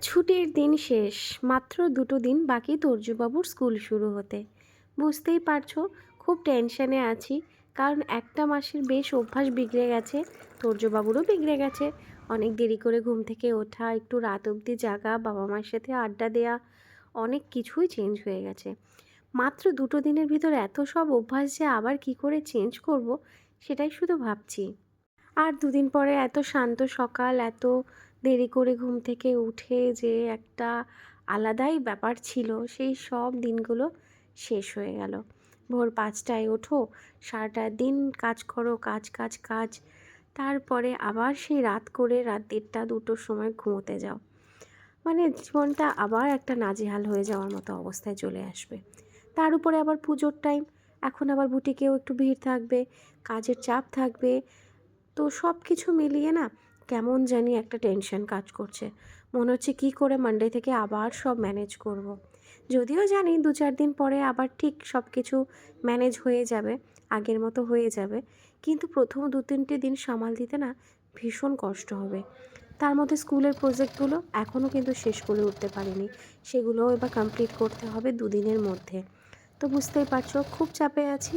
ছুটির দিন শেষ, মাত্র দুটো দিন বাকি তোর্যবাবুর স্কুল শুরু হতে। বুঝতেই পারছ, খুব টেনশনে আছি, কারণ একটা মাসের বেশ অভ্যাস বিগড়ে গেছে তোর্যবাবুরও বিগড়ে গেছে। অনেক দেরি করে ঘুম থেকে ওঠা, একটু রাত অবধি জাগা, বাবা মায়ের সাথে আড্ডা দেওয়া অনেক কিছুই চেঞ্জ হয়ে গেছে। মাত্র দুটো দিনের ভিতর এত সব অভ্যাস যে আবার কি করে চেঞ্জ করব, সেটাই শুধু ভাবছি। আর দুদিন পরে এত শান্ত সকাল, এত দেরি করে ঘুম থেকে উঠে যে একটা আলাদাই ব্যাপার ছিল, সেই সব দিনগুলো শেষ হয়ে গেল। ভোর পাঁচটায় ওঠো, সারাটা দিন কাজ করো, কাজ কাজ কাজ। তারপরে আবার সেই রাত করে রাত দেড়টা, দুটোর সময় ঘুমোতে যাও। মানে জীবনটা আবার একটা নাজেহাল হয়ে যাওয়ার মতো অবস্থায় চলে আসবে। তার উপরে আবার পুজোর টাইম এখন আবার বুটিকেও একটু ভিড় থাকবে, কাজের চাপ থাকবে। তো সব কিছু মিলিয়ে না কেমন জানি একটা টেনশন কাজ করছে। মনে হচ্ছে কী করে মানডে থেকে আবার সব ম্যানেজ করব। যদিও জানি দু চার দিন পরে আবার ঠিক সব কিছু ম্যানেজ হয়ে যাবে, আগের মতো হয়ে যাবে। কিন্তু প্রথম দু তিনটে দিন সামাল দিতে না ভীষণ কষ্ট হবে। তার মধ্যে স্কুলের প্রজেক্টগুলো এখনও কিন্তু শেষ করে উঠতে পারিনি। সেগুলোও এবার কমপ্লিট করতে হবে দুদিনের মধ্যে। তো বুঝতেই পারছ, খুব চাপে আছি।